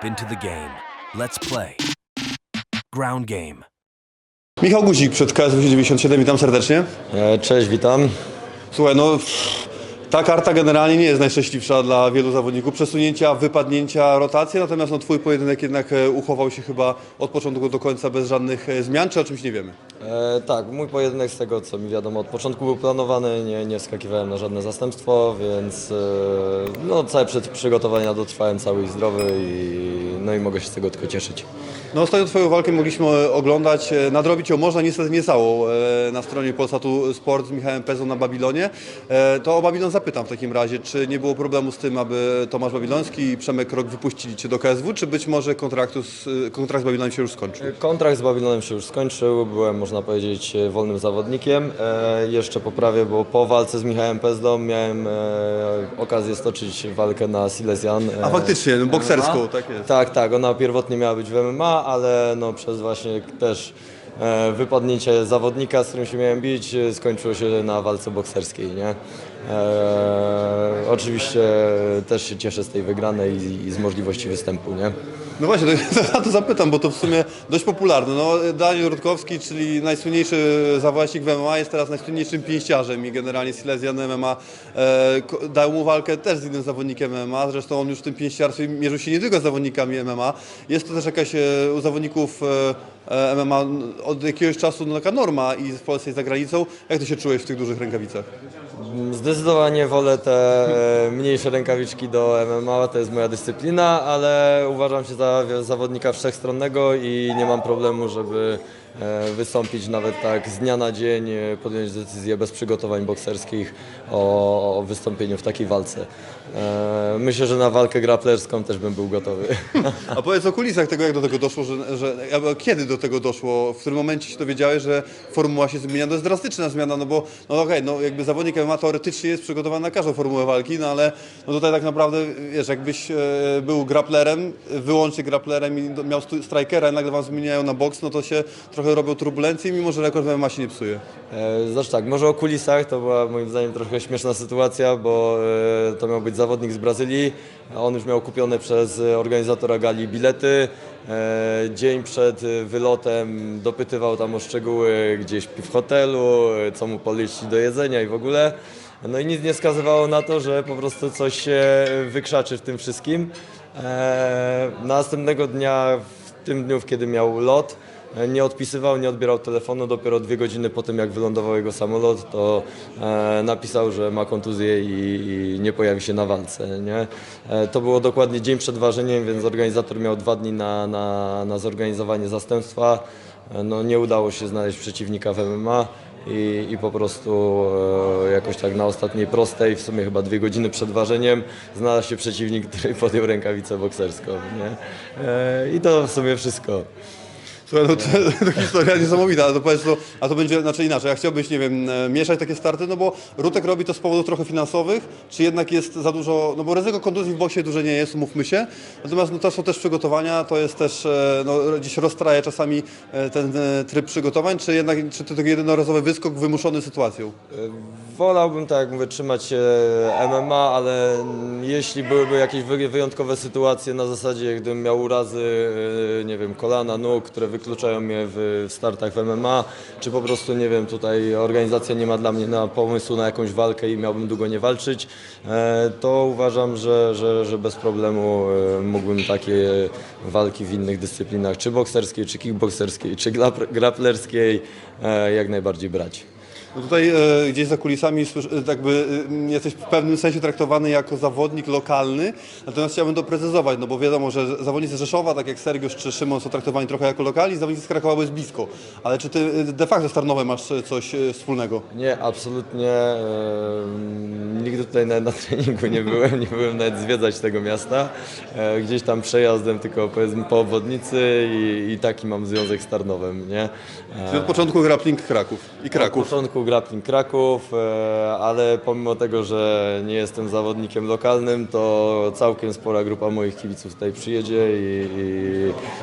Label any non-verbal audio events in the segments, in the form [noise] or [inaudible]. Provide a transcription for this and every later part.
Step into the game. Let's play. Ground game. Michał Guzik przed KSW 97, witam serdecznie. E, Cześć, witam. Słuchaj, no pff, ta karta generalnie nie jest najszczęśliwsza dla wielu zawodników. Przesunięcia, wypadnięcia, rotacje, natomiast no, twój pojedynek jednak e, uchował się chyba od początku do końca bez żadnych e, zmian, czy o czymś nie wiemy? E, tak, mój pojedynek z tego co mi wiadomo od początku był planowany, nie, nie wskakiwałem na żadne zastępstwo, więc e, no, całe przed przygotowania dotrwałem cały i zdrowy i, no i mogę się z tego tylko cieszyć. No ostatnio twoją walkę mogliśmy e, oglądać, nadrobić ją można, niestety nie całą, na stronie Polsatu Sport z Michałem Pezą na Babilonie. To o Babilon zapytam w takim razie, czy nie było problemu z tym, aby Tomasz Babiloński i Przemek Krok wypuścili cię do KSW, czy być może kontraktu z, e, kontrakt z Babilonem się już skończył? Kontrakt z Babilonem się już skończył, byłem można powiedzieć e, wolnym zawodnikiem. E, jeszcze poprawię, bo po walce z Michałem Pezdą miałem e, okazję stoczyć walkę na Silesian. A e, faktycznie, no, bokserską, MMA. tak jest. Tak, tak, ona pierwotnie miała być w MMA, ale no przez właśnie też e, wypadnięcie zawodnika, z którym się miałem bić, e, skończyło się na walce bokserskiej, nie? E, oczywiście też się cieszę z tej wygranej i, i z możliwości występu, nie? No właśnie, to, [laughs] ja to zapytam, bo to w sumie dość popularne. No, Daniel Rutkowski, czyli najsłynniejszy zawodnik w MMA, jest teraz najsłynniejszym pięściarzem i generalnie Silesian MMA e, ko- dał mu walkę też z innym zawodnikiem MMA. Zresztą on już w tym pięściarstwie mierzył się nie tylko z zawodnikami MMA. Jest to też jakaś e, u zawodników e, e, MMA od jakiegoś czasu no, taka norma i w Polsce i za granicą. Jak ty się czułeś w tych dużych rękawicach? Zdecydowanie wolę te mniejsze rękawiczki do MMA, to jest moja dyscyplina, ale uważam się za zawodnika wszechstronnego i nie mam problemu, żeby e, wystąpić nawet tak z dnia na dzień, e, podjąć decyzję bez przygotowań bokserskich o wystąpieniu w takiej walce. E, Myślę, że na walkę grapplerską też bym był gotowy. [laughs] A powiedz o kulisach tego, jak do tego doszło, że, że albo kiedy do tego doszło, w którym momencie się dowiedziałeś, że formuła się zmienia. To jest drastyczna zmiana, no bo no okej, no jakby zawodnik MMA teoretycznie jest przygotowany na każdą formułę walki, no ale no tutaj tak naprawdę, wiesz, jakbyś e, był grapplerem, wyłącznie grapplerem i do- miał stu- strikera i nagle wam zmieniają na boks, no to się trochę robią turbulencje, mimo że rekord w MMA się nie psuje. E, Znaczy tak, może o kulisach to była moim zdaniem trochę śmieszna sytuacja, bo e, to miał być zawodnik z Brazylii, on już miał kupione przez organizatora gali bilety. E, Dzień przed wylotem dopytywał tam o szczegóły, gdzie śpi w hotelu, co mu poleci do jedzenia i w ogóle. No i nic nie wskazywało na to, że po prostu coś się wykrzaczy w tym wszystkim. E, Następnego dnia, w tym dniu, kiedy miał lot, nie odpisywał, nie odbierał telefonu. Dopiero dwie godziny po tym, jak wylądował jego samolot, to e, napisał, że ma kontuzję i, nie pojawi się na walce. Nie? E, to było dokładnie dzień przed ważeniem, więc organizator miał dwa dni na, na, na zorganizowanie zastępstwa. E, no, nie udało się znaleźć przeciwnika w MMA. I, I po prostu e, jakoś tak na ostatniej prostej, w sumie chyba dwie godziny przed ważeniem, znalazł się przeciwnik, [laughs] który podjął rękawicę bokserską. Nie? E, I to w sumie wszystko. Słuchaj, no to, [laughs] to historia niesamowita, ale to powiedz, to, a to będzie znaczy inaczej. A chciałbyś, nie wiem, e, mieszać takie starty, no bo Rutek robi to z powodów trochę finansowych, czy jednak jest za dużo, no bo ryzyko kontuzji w boksie duże nie jest, mówmy się. Natomiast no, to są też przygotowania, to jest też, e, no gdzieś rozstraje czasami e, ten tryb przygotowań, czy jednak, czy to taki jednorazowy wyskok wymuszony sytuacją? Wolałbym, tak jak mówię, trzymać się MMA, ale jeśli byłyby jakieś wy- wyjątkowe sytuacje na zasadzie, gdybym miał urazy, yy, nie wiem, kolana, nóg, które wykluczają mnie w startach w MMA, czy po prostu, nie wiem, tutaj organizacja nie ma dla mnie na pomysłu na jakąś walkę i miałbym długo nie walczyć, e, to uważam, że, że, że bez problemu e, mógłbym takie walki w innych dyscyplinach, czy bokserskiej, czy kickbokserskiej, czy grapplerskiej, e, jak najbardziej brać. No tutaj e, gdzieś za kulisami e, jakby e, jesteś w pewnym sensie traktowany jako zawodnik lokalny, natomiast chciałbym to precyzować, no bo wiadomo, że zawodnicy Rzeszowa, tak jak Sergiusz czy Szymon są traktowani trochę jako lokalni, zawodnicy z Krakowa bo jest blisko. Ale czy ty e, de facto z Tarnowem masz e, coś e, wspólnego? Nie, absolutnie. em, nigdy tutaj nawet na treningu nie byłem, nie byłem nawet zwiedzać tego miasta. E, gdzieś tam przejazdem tylko powiedzmy po obwodnicy i, i taki mam związek z Tarnowem, nie? Czyli od początku grappling Kraków i Od Kraków. początku grappling Kraków, e, ale pomimo tego, że nie jestem zawodnikiem lokalnym, to całkiem spora grupa moich kibiców tutaj przyjedzie i,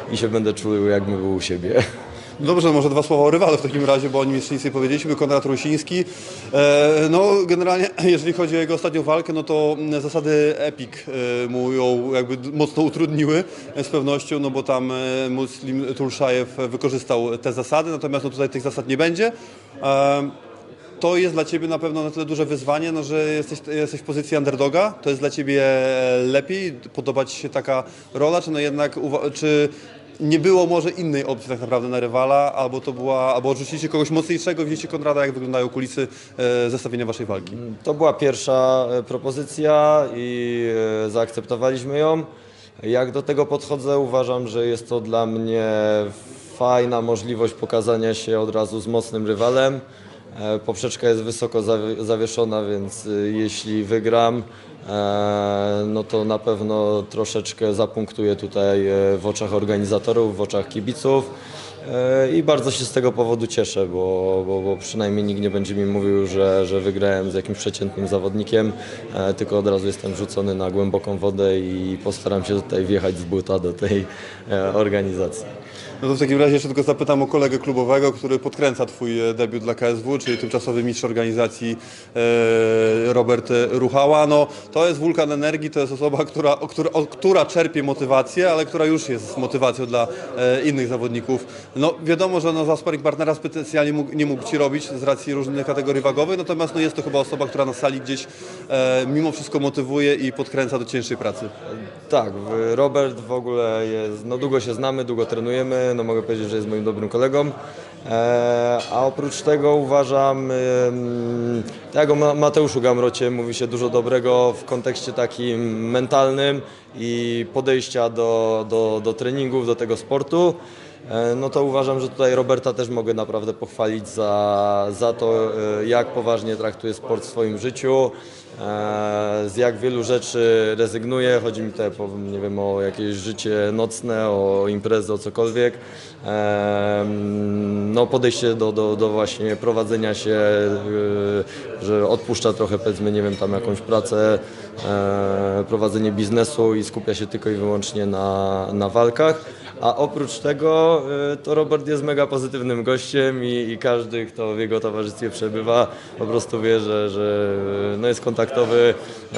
i, i się będę czuł jakbym był u siebie. Dobrze, może dwa słowa o rywalu w takim razie, bo o nim jeszcze nic nie powiedzieliśmy. Konrad Rusiński. E, no generalnie, [clears throat] jeżeli chodzi o jego ostatnią walkę, no to mm, zasady Epic e, mu ją jakby mocno utrudniły e, z pewnością, no bo tam Muslim Tulszajew wykorzystał te zasady, natomiast no tutaj tych zasad nie będzie. To jest dla Ciebie na pewno na tyle duże wyzwanie, no, że jesteś, jesteś w pozycji underdoga. To jest dla Ciebie lepiej? Podoba Ci się taka rola, czy no jednak czy nie było może innej opcji tak naprawdę na rywala, albo to była, albo odrzuciliście kogoś mocniejszego, widzicie Konrada, jak wyglądają kulisy e, zestawienia Waszej walki? To była pierwsza e, propozycja i e, zaakceptowaliśmy ją. Jak do tego podchodzę, uważam, że jest to dla mnie fajna możliwość pokazania się od razu z mocnym rywalem. E, Poprzeczka jest wysoko zawi- zawieszona, więc e, jeśli wygram, e, no to na pewno troszeczkę zapunktuję tutaj e, w oczach organizatorów, w oczach kibiców. I bardzo się z tego powodu cieszę, bo, bo, bo przynajmniej nikt nie będzie mi mówił, że, że wygrałem z jakimś przeciętnym zawodnikiem, tylko od razu jestem wrzucony na głęboką wodę i postaram się tutaj wjechać z buta do tej organizacji. No to w takim razie jeszcze tylko zapytam o kolegę klubowego, który podkręca Twój e, debiut dla KSW, czyli tymczasowy mistrz organizacji e, Robert Ruchała. No, to jest wulkan energii, to jest osoba, która, która, która czerpie motywację, ale która już jest motywacją dla e, innych zawodników. No wiadomo, że no, za sparring partnera specjalnie mógł, nie mógł Ci robić z racji różnych kategorii wagowych, natomiast no, jest to chyba osoba, która na sali gdzieś mimo wszystko motywuje i podkręca do cięższej pracy. Tak, Robert w ogóle jest, no długo się znamy, długo trenujemy, no mogę powiedzieć, że jest moim dobrym kolegą. E, a oprócz tego uważam, tak o Ma- Mateuszu Gamrocie mówi się dużo dobrego w kontekście takim mentalnym i podejścia do, do, do treningów, do tego sportu. E, No to uważam, że tutaj Roberta też mogę naprawdę pochwalić za, za to, e, jak poważnie traktuje sport w swoim życiu, z jak wielu rzeczy rezygnuje. Chodzi mi tutaj po, nie wiem, o jakieś życie nocne, o imprezy, o cokolwiek. E, No podejście do, do, do właśnie prowadzenia się, e, że odpuszcza trochę powiedzmy, nie wiem, tam jakąś pracę, e, prowadzenie biznesu i skupia się tylko i wyłącznie na, na walkach. A oprócz tego y, to Robert jest mega pozytywnym gościem i, i każdy, kto w jego towarzystwie przebywa, po prostu wie, że, że y, no jest kontaktowy,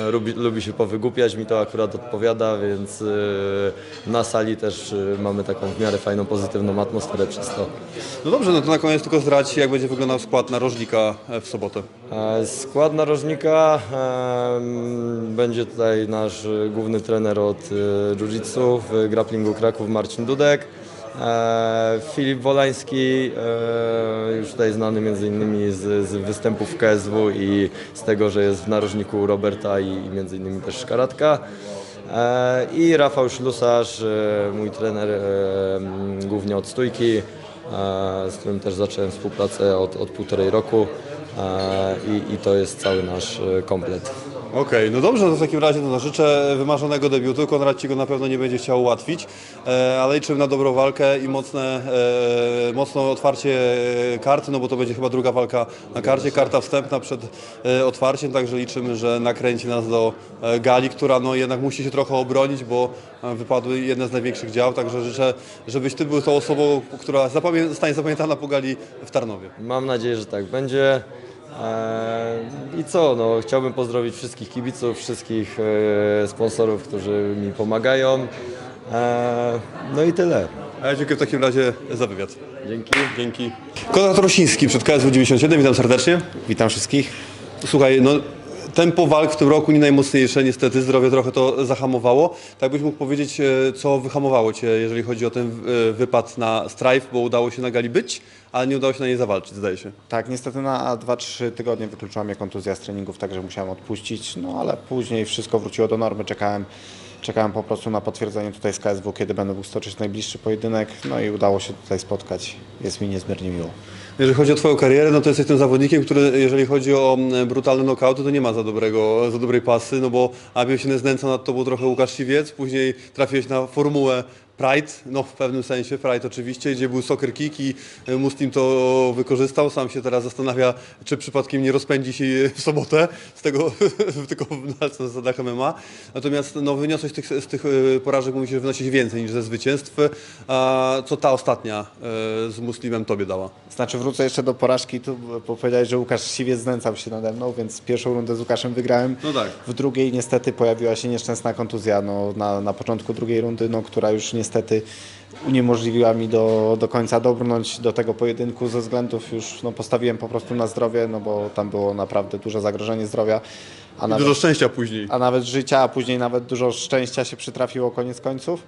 y, lubi, lubi się powygłupiać, mi to akurat odpowiada, więc y, na sali też y, mamy taką w miarę fajną, pozytywną atmosferę przez to. No dobrze, no to na koniec tylko zdradź, jak będzie wyglądał skład narożnika e, w sobotę. E, Skład narożnika będzie tutaj nasz główny trener od e, jiu-jitsu w grapplingu Kraków Marcin Dudek. E, Filip Wolański, e, już tutaj znany między innymi z, z występów w KSW i z tego, że jest w narożniku Roberta i, między innymi też Szkaratka. I Rafał Ślusarz, mój trener głównie od stójki, z którym też zacząłem współpracę od, od półtorej roku i, i to jest cały nasz e, komplet. Okej, no dobrze, no w takim razie no, życzę wymarzonego debiutu. Konrad Ci go na pewno nie będzie chciał ułatwić, e, ale liczymy na dobrą walkę i mocne, e, otwarcie karty, no bo to będzie chyba druga walka na karcie, karta wstępna przed e, otwarciem, także liczymy, że nakręci nas do e, gali, która no jednak musi się trochę obronić, bo e, wypadły jedne z największych dział, także życzę, żebyś Ty był tą osobą, która zapamię- zostanie zapamiętana po gali w Tarnowie. Mam nadzieję, że tak będzie. E, I co, no, chciałbym pozdrowić wszystkich kibiców, wszystkich e, sponsorów, którzy mi pomagają. E, No i tyle. A ja dziękuję w takim razie za wywiad. Dzięki. Dzięki. Konrad Rosiński przed KSW 97, witam serdecznie. Witam wszystkich. Słuchaj, no tempo walk w tym roku nie najmocniejsze, niestety zdrowie trochę to zahamowało. Tak byś mógł powiedzieć, e, co wyhamowało Cię, jeżeli chodzi o ten e, wypad na Strife, bo udało się na gali być, ale nie udało się na niej zawalczyć, zdaje się. Tak, niestety na 2-3 tygodnie wykluczyła mnie kontuzja z treningów, także musiałem odpuścić, no ale później wszystko wróciło do normy, czekałem, czekałem po prostu na potwierdzenie tutaj z KSW, kiedy będę mógł stoczyć najbliższy pojedynek, no i udało się tutaj spotkać, jest mi niezmiernie miło. Jeżeli chodzi o Twoją karierę, no to jesteś tym zawodnikiem, który jeżeli chodzi o mm, brutalne knockouty, to nie ma za, dobrego, za dobrej pasy, no bo najpierw się znęcał nad Tobą trochę Łukasz Siwiec, później trafiłeś na formułę Pride, no w pewnym sensie Pride oczywiście, gdzie był soccer kick i e, Muslim to wykorzystał. Sam się teraz zastanawia, czy przypadkiem nie rozpędzi się w sobotę z tego, [laughs] tylko na zasadach MMA. Natomiast no, wyniosłeś tych, z tych e, porażek, musisz wynosić więcej niż ze zwycięstw. A co ta ostatnia e, z Muslimem Tobie dała? Znaczy wrócę jeszcze do porażki, tu bo powiedziałeś, że Łukasz Siwiec znęcał się nade mną, więc pierwszą rundę z Łukaszem wygrałem. No tak. W drugiej niestety pojawiła się nieszczęsna kontuzja no, na, na początku drugiej rundy, no, która już niestety uniemożliwiła mi do, do końca dobrnąć do tego pojedynku ze względów już no, postawiłem po prostu na zdrowie, no bo tam było naprawdę duże zagrożenie zdrowia. A I nawet, dużo szczęścia później. a nawet życia, a później nawet dużo szczęścia się przytrafiło koniec końców.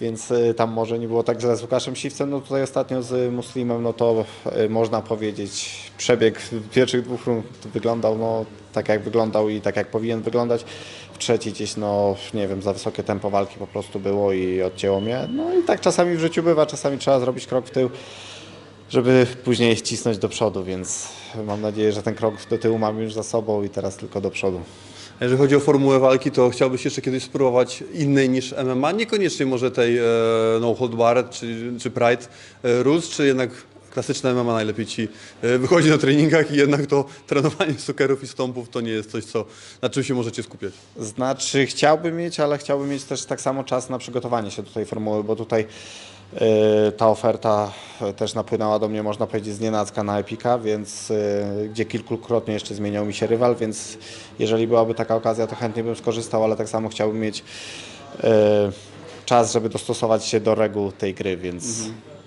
Więc y, tam może nie było tak źle z Łukaszem Siwcem. No tutaj ostatnio z Muslimem, no to y, można powiedzieć, przebieg pierwszych dwóch rund wyglądał no, tak jak wyglądał i tak jak powinien wyglądać. W trzeciej gdzieś, no nie wiem, za wysokie tempo walki po prostu było i odcięło mnie. No i tak czasami w życiu bywa, czasami trzeba zrobić krok w tył, żeby później cisnąć do przodu, więc mam nadzieję, że ten krok do tyłu mam już za sobą i teraz tylko do przodu. Jeżeli chodzi o formułę walki, to chciałbyś jeszcze kiedyś spróbować innej niż MMA? Niekoniecznie może tej e, no hold barred czy, czy pride e, rules, czy jednak klasyczne MMA najlepiej Ci e, wychodzi na treningach i jednak to [laughs] trenowanie sukerów i stąpów to nie jest coś, co, na czym się możecie skupiać. Znaczy chciałbym mieć, ale chciałbym mieć też tak samo czas na przygotowanie się do tej formuły, bo tutaj y, ta oferta y, też napłynęła do mnie, można powiedzieć, z nienacka na Epika, więc gdzie kilkukrotnie jeszcze zmieniał mi się rywal, więc jeżeli byłaby taka okazja, to chętnie bym skorzystał, ale tak samo chciałbym mieć czas, żeby dostosować się do reguł tej gry, więc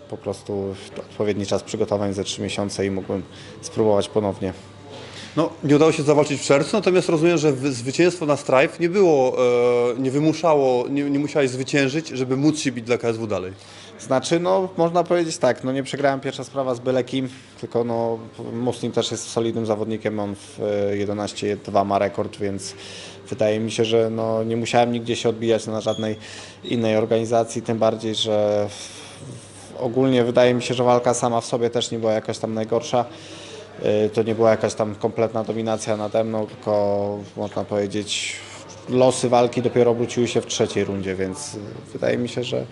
po prostu odpowiedni czas przygotowań ze 3 miesiące i mógłbym spróbować ponownie. No, nie udało się zawalczyć w czerwcu, natomiast rozumiem, że wy- zwycięstwo na Strife nie było, e, nie wymuszało, nie, nie musiałeś zwyciężyć, żeby móc się bić dla KSW dalej. Znaczy, no można powiedzieć tak, no nie przegrałem pierwsza sprawa z byle kim, tylko no Muslim też jest solidnym zawodnikiem, on w e, 11-2 ma rekord, więc wydaje mi się, że no nie musiałem nigdzie się odbijać na żadnej innej organizacji, tym bardziej, że w- ogólnie wydaje mi się, że walka sama w sobie też nie była jakaś tam najgorsza. E, To nie była jakaś tam kompletna dominacja nade mną, tylko można powiedzieć losy walki dopiero obróciły się w trzeciej rundzie, więc e, wydaje mi się, że,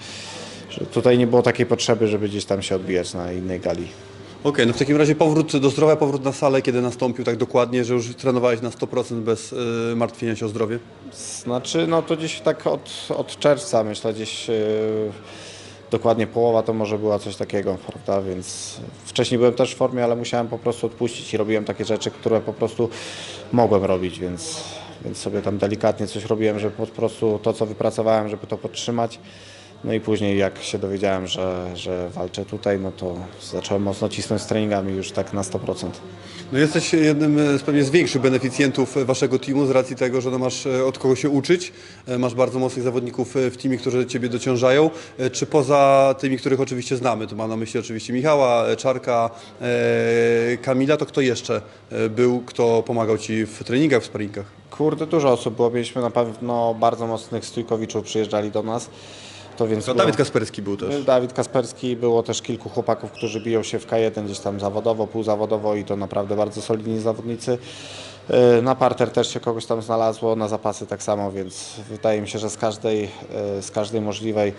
że tutaj nie było takiej potrzeby, żeby gdzieś tam się odbijać na innej gali. Okej, no w takim razie powrót do zdrowia, powrót na salę, kiedy nastąpił tak dokładnie, że już trenowałeś na 100% bez e, martwienia się o zdrowie? Znaczy, no to gdzieś tak od, od czerwca, myślę, gdzieś yy, dokładnie połowa to może była coś takiego, prawda, więc wcześniej byłem też w formie, ale musiałem po prostu odpuścić i robiłem takie rzeczy, które po prostu mogłem robić, więc, więc sobie tam delikatnie coś robiłem, żeby po prostu to, co wypracowałem, żeby to podtrzymać. No i później jak się dowiedziałem, że, że walczę tutaj, no to zacząłem mocno cisnąć z treningami już tak na 100%. No jesteś jednym z pewnie z większych beneficjentów waszego teamu z racji tego, że no masz e, od kogo się uczyć, e, masz bardzo mocnych zawodników e, w teamie, którzy ciebie dociążają. E, Czy poza tymi, których oczywiście znamy, to mam na myśli oczywiście Michała, e, Czarka, e, Kamila, to kto jeszcze e, był, kto pomagał ci w treningach, w sparingach? Kurde, dużo osób było. Mieliśmy na pewno bardzo mocnych stójkowiczów, przyjeżdżali do nas. To więc To było- Dawid Kasperski był też. Dawid Kasperski, było też kilku chłopaków, którzy biją się w K1 gdzieś tam zawodowo, półzawodowo i to naprawdę bardzo solidni zawodnicy. Yy, Na parter też się kogoś tam znalazło, na zapasy tak samo, więc wydaje mi się, że z każdej, yy, z każdej możliwej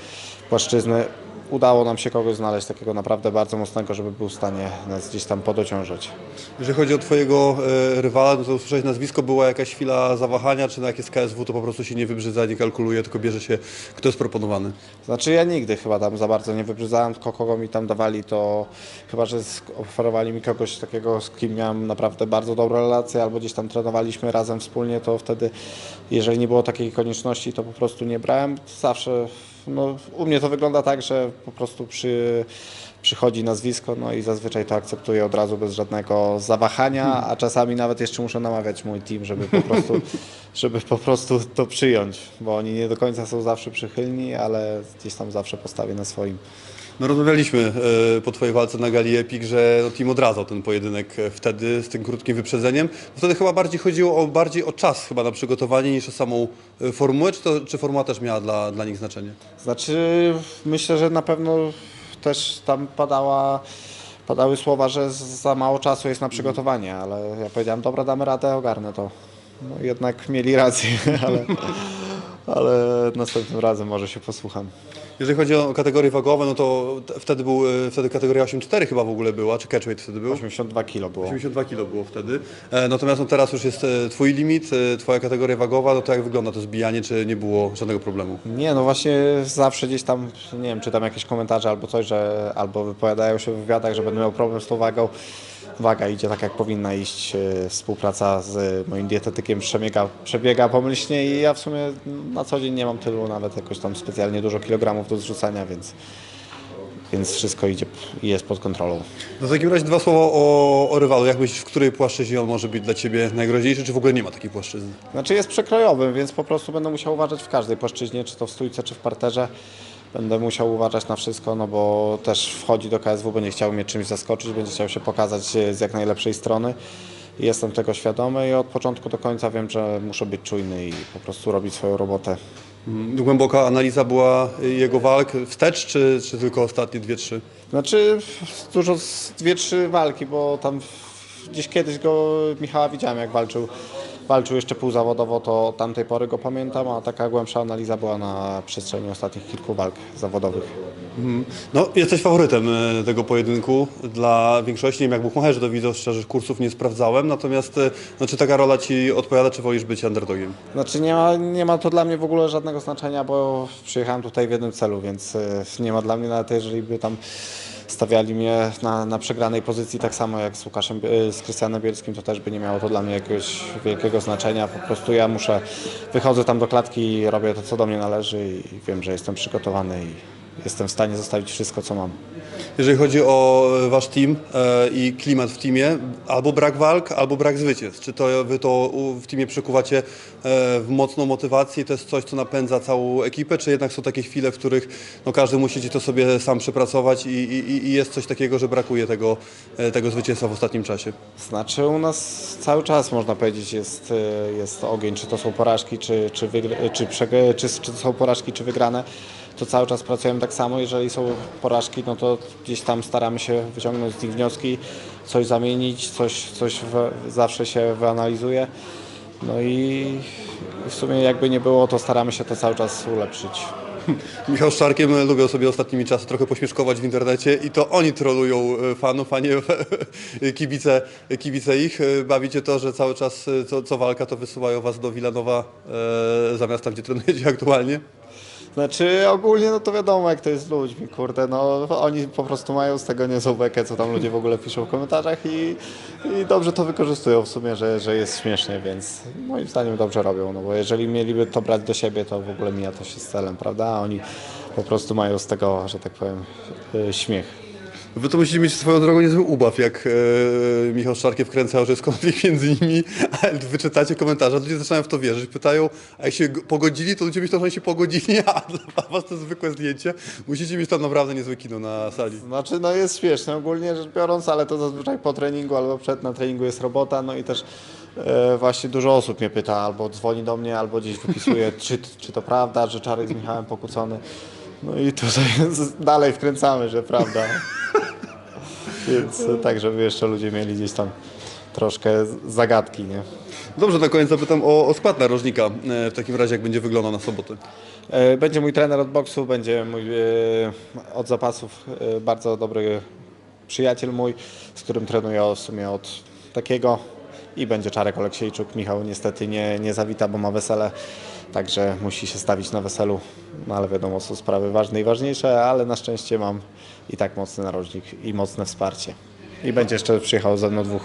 płaszczyzny udało nam się kogoś znaleźć takiego naprawdę bardzo mocnego, żeby był w stanie nas gdzieś tam podociążyć. Jeżeli chodzi o twojego e, rywala, no to usłyszałeś nazwisko, była jakaś chwila zawahania, czy na jakie z KSW to po prostu się nie wybrzydza, nie kalkuluje, tylko bierze się, kto jest proponowany? Znaczy ja nigdy chyba tam za bardzo nie wybrzydzałem, tylko kogo mi tam dawali, to chyba, że oferowali mi kogoś takiego, z kim miałem naprawdę bardzo dobrą relację, albo gdzieś tam trenowaliśmy razem wspólnie, to wtedy, jeżeli nie było takiej konieczności, to po prostu nie brałem. Zawsze, no u mnie to wygląda tak, że po prostu przy, przychodzi nazwisko, no i zazwyczaj to akceptuję od razu bez żadnego zawahania, a czasami nawet jeszcze muszę namawiać mój team, żeby po prostu, [laughs] żeby po prostu to przyjąć, bo oni nie do końca są zawsze przychylni, ale gdzieś tam zawsze postawię na swoim. No rozmawialiśmy e, po twojej walce na gali Epic, że no, team odradzał ten pojedynek e, wtedy z tym krótkim wyprzedzeniem. Wtedy chyba bardziej chodziło o, bardziej o czas chyba na przygotowanie niż o samą e, formułę, czy, to, czy formuła też miała dla, dla nich znaczenie? Znaczy, myślę, że na pewno też tam padała, Padały słowa, że za mało czasu jest na przygotowanie, ale ja powiedziałem, dobra, damy radę, ogarnę to. No jednak mieli rację, [laughs] ale, ale następnym razem może się posłucham. Jeżeli chodzi o kategorie wagowe, no to wtedy był, e, wtedy kategoria 8.4 chyba w ogóle była, czy catchweight wtedy był? 82 kilo było. 82 kg było wtedy. E, Natomiast no teraz już jest e, twój limit, twoja kategoria wagowa, no to jak wygląda to zbijanie, czy nie było żadnego problemu? Nie, no właśnie zawsze gdzieś tam, nie wiem, czytam jakieś komentarze albo coś, że albo wypowiadają się w wywiadach, że będę miał problem z tą wagą. Waga idzie tak, jak powinna iść. e, Współpraca z moim dietetykiem przebiega, przebiega pomyślnie i ja w sumie na co dzień nie mam tylu nawet jakoś tam specjalnie dużo kilogramów do zrzucania, więc, więc wszystko idzie i jest pod kontrolą. No w takim razie dwa słowa o, o rywalu. Jak myślisz, w której płaszczyźnie on może być dla Ciebie najgroźniejszy, czy w ogóle nie ma takiej płaszczyzny? Znaczy jest przekrojowym, więc po prostu będę musiał uważać w każdej płaszczyźnie, czy to w stójce, czy w parterze. Będę musiał uważać na wszystko, no bo też wchodzi do KSW, będzie chciał mnie czymś zaskoczyć, będzie chciał się pokazać e, z jak najlepszej strony. Jestem tego świadomy i od początku do końca wiem, że muszę być czujny i po prostu robić swoją robotę. Mm, Głęboka analiza była y, jego walk wstecz, czy, czy tylko ostatnie dwie, trzy? Znaczy dużo, z dwie, trzy walki, bo tam gdzieś kiedyś go Michała widziałem jak walczył. Walczył jeszcze półzawodowo, to tamtej pory go pamiętam, a taka głębsza analiza była na przestrzeni ostatnich kilku walk zawodowych. No, jesteś faworytem e, tego pojedynku dla większości. Nie wiem, jak bukmacherzy to widzą, szczerze kursów nie sprawdzałem, natomiast e, no, czy taka rola Ci odpowiada, czy wolisz być underdogiem? Znaczy nie ma, nie ma to dla mnie w ogóle żadnego znaczenia, bo przyjechałem tutaj w jednym celu, więc e, nie ma dla mnie nawet jeżeli by tam stawiali mnie na, na przegranej pozycji, tak samo jak z Łukaszem, Bie- z Krystianem Bielskim, to też by nie miało to dla mnie jakiegoś wielkiego znaczenia. Po prostu ja muszę, wychodzę tam do klatki, robię to, co do mnie należy i wiem, że jestem przygotowany i jestem w stanie zostawić wszystko, co mam. Jeżeli chodzi o e, Wasz team e, i klimat w teamie, albo brak walk, albo brak zwycięstw. Czy to Wy to w teamie przekuwacie e, w mocną motywację? To jest coś, co napędza całą ekipę, czy jednak są takie chwile, w których no, każdy musi to sobie sam przepracować i, i, i jest coś takiego, że brakuje tego, tego zwycięstwa w ostatnim czasie? Znaczy u nas cały czas można powiedzieć jest, jest ogień, czy to są porażki, czy, czy, czy, czy, czy to są porażki, czy wygrane, to cały czas pracujemy tak samo. Jeżeli są porażki, no to gdzieś tam staramy się wyciągnąć z nich wnioski, coś zamienić, coś, coś w, zawsze się wyanalizuje. No i w sumie jakby nie było, to staramy się to cały czas ulepszyć. [laughs] Michał z Czarkiem e, lubią sobie ostatnimi czasy trochę pośmieszkować w internecie i to oni trolują e, fanów, a nie [laughs] kibice, kibice ich. E, Bawicie to, że cały czas e, co, co walka to wysyłają was do Wilanowa e, zamiast tam, gdzie trenujecie [laughs] aktualnie? Znaczy ogólnie no to wiadomo jak to jest z ludźmi, kurde, no oni po prostu mają z tego niezłą bekę, co tam ludzie w ogóle piszą w komentarzach i, i dobrze to wykorzystują w sumie, że, że jest śmiesznie, więc moim zdaniem dobrze robią, no bo jeżeli mieliby to brać do siebie, to w ogóle mija to się z celem, prawda, a oni po prostu mają z tego, że tak powiem, y, śmiech. Wy to musicie mieć swoją drogą niezły ubaw, jak e, Michał z Czarkiem wkręcał, że jest konflikt między nimi, [laughs] ale wyczytacie komentarze, ludzie zaczynają w to wierzyć, pytają, a jak się pogodzili, to ludzie myślą, że się pogodzili, [laughs] a dla was to zwykłe zdjęcie. Musicie mieć tam naprawdę niezłe kino na sali. Znaczy, no jest śmieszne ogólnie rzecz biorąc, ale to zazwyczaj po treningu albo przed na treningu jest robota, no i też e, właśnie dużo osób mnie pyta, albo dzwoni do mnie, albo gdzieś wypisuje, [laughs] czy, czy to prawda, że Czarek z Michałem pokłócony. No i tutaj [laughs] dalej wkręcamy, że prawda. Więc tak, żeby jeszcze ludzie mieli gdzieś tam troszkę zagadki, nie? Dobrze, na koniec zapytam o, o skład narożnika, e, w takim razie jak będzie wyglądał na sobotę. E, Będzie mój trener od boksu, będzie mój e, od zapasów bardzo dobry przyjaciel mój, z którym trenuję w sumie od takiego i będzie Czarek Oleksiejczuk. Michał niestety nie, nie zawita, bo ma wesele, także musi się stawić na weselu, no ale wiadomo są sprawy ważne i ważniejsze, ale na szczęście mam i tak mocny narożnik i mocne wsparcie. I będzie jeszcze przyjechał ze mną dwóch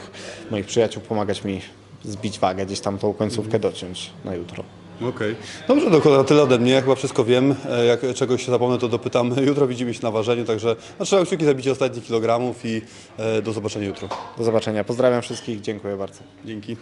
moich przyjaciół pomagać mi zbić wagę, gdzieś tam tą końcówkę dociąć na jutro. Okej. Dobrze, to tyle ode mnie. Ja chyba wszystko wiem. E, Jak czegoś się zapomnę, to dopytam. [laughs] Jutro widzimy się na ważeniu, także no, trzeba kciuki zabicie ostatnich kilogramów i e, do zobaczenia jutro. Do zobaczenia. Pozdrawiam wszystkich. Dziękuję bardzo. Dzięki.